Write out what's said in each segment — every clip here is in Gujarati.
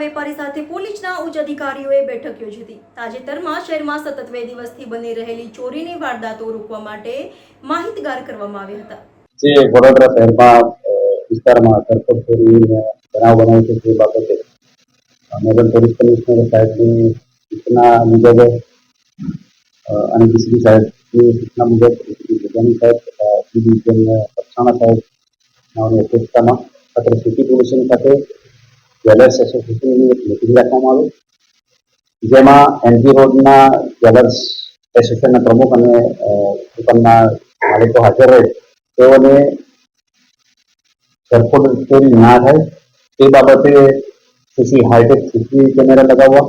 વેપારી સાથે પોલીસના ઉચ્ચ અધિકારીઓએ બેઠક યોજી હતી. તાજેતરમાં શહેરમાં સતત બે દિવસથી બની રહેલી ચોરીની વારદાતો રોકવા માટે માહિતગાર કરવામાં આવ્યા હતા. જે વડોદરા શહેરમાં વિસ્તારમાં ધરપકડ ચોરી બનાવ બનાવ્યો છે તે બાબતે નગર પોલીસ કમિશનર સાહેબની સૂચના મુજબ અને ડીસીપી સાહેબની સૂચના મુજબ, ડીસીપી સાહેબ તથા ડીવીઝન પક્ષાણા સાહેબ નાઓની અધ્યક્ષતામાં અત્યારે સિટી પોલીસની સાથે જ્વેલર્સ એસોસિએશનની એક મિટિંગ રાખવામાં આવી. જેમાં એનજી રોડના જ્વેલર્સ એસોસિએશનના પ્રમુખ અને દુકાનના માલિકો હાજર રહે. તેઓને ઘરફોડ ચોરી ના થાય. તે બાબતે સીસી હાઈટેક સીસી કેમેરા લગાવવા.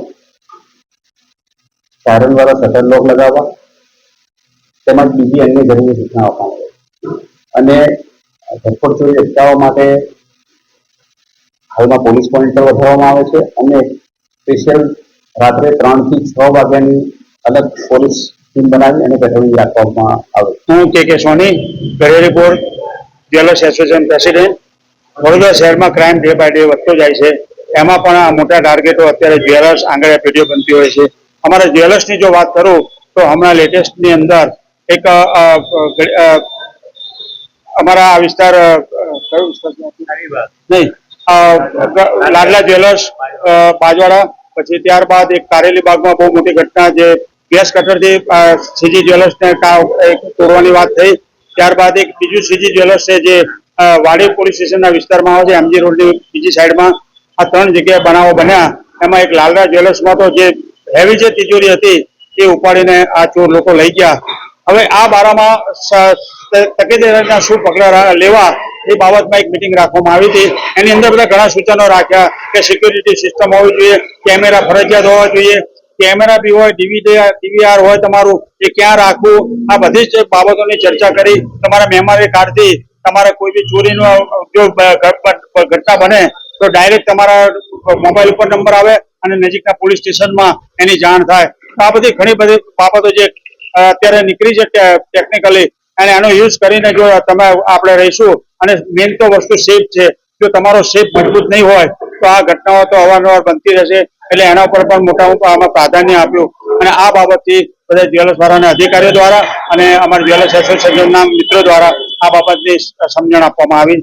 સાયરન વાળા શટર લોક લગાવવા. તેમજ બીજી અન્ય જરૂરી સૂચના આપવામાં આવે અને ઘરફોડ ચોરી અટકાવવા માટે હાલમાં પોલીસ પોઈન્ટ પર વધારવામાં આવે છે અને સ્પેશિયલ રાત્રે ત્રણથી છ વાગ્યાની અલગ પોલીસ ટીમ બનાવી અને પેટ્રોલિંગ રાખવામાં આવે. હું કે કે સોની ઘરે report jewellers association president Vadodara શહેરમાં ક્રાઇમ ડે બાય ડે વધતો જાય છે. એમાં પણ આ મોટા ટાર્ગેટો અત્યારે જ્વેલર્સ આંગળીયા પેઢીઓ બનતી હોય છે. અમારા જ્વેલર્સની જો વાત કરું તો હમણાં લેટેસ્ટની અંદર એક અમારા આ વિસ્તાર કયું વિસ્તાર નહીં. લાડલા જ્વેલર્સ બાજવાડા, પછી ત્યારબાદ એક કારેલી બાગમાં બહુ મોટી ઘટના જે ગેસ કટરથી સીજી જ્વેલર્સને તોડવાની વાત થઈ. ત્યારબાદ એક બીજું સીજી જ્વેલર્સ છે જે વાડી પોલીસ સ્ટેશનના વિસ્તારમાં આવે છે, એમજી રોડની બીજી સાઈડમાં. આ ત્રણ જગ્યાએ બનાવો બન્યા. એમાં એક લાલરા જ્વેલર્સમાં તો જે હેવી જે તિજોરી હતી, એ ઉપાડીને આ ચોર લોકો લઈ ગયા. હવે આ બારામાં તકેદારીના શું પગલાં લેવા એ બાબતમાં એક મિટિંગ રાખવામાં આવી હતી. એની અંદર બધા ઘણા સૂચનો રાખ્યા કે સિક્યુરિટી સિસ્ટમ હોવી જોઈએ કેમેરા ફરજિયાત હોવા જોઈએ કેમેરા બી હોય ડીવીઆર હોય તમારું, એ ક્યાં રાખવું, આ બધી જ બાબતોની ચર્ચા કરી. તમારા મેમરી કાર્ડથી તમારે કોઈ બી ચોરીનો જો ઘટના બને, તો ડાયરેક્ટ તમારા મોબાઈલ ઉપર નંબર આવે અને નજીકના પોલીસ સ્ટેશનમાં એની જાણ થાય. આ બધી ઘણી બધી બાબતો જે અત્યારે નીકળી છે ટેકનિકલી અને આનો યુઝ કરીને જો તમે આપણે રહીશું અને મેન તો વસ્તુ સેફ છે. જો તમારો સેફ મજબૂત નહીં હોય, તો આ ઘટનાઓ તો અવારનવાર બનતી રહેશે. એટલે એના ઉપર પણ મોટા આમાં પ્રાધાન્ય આપ્યું. અને આ બાબતથી બધા જ્વેલર્સ વાળાના અધિકારીઓ દ્વારા અને અમારા જ્વેલર્સ એસોસિએશનના મિત્રો દ્વારા આ બાબતની સમજણ આપવામાં આવી.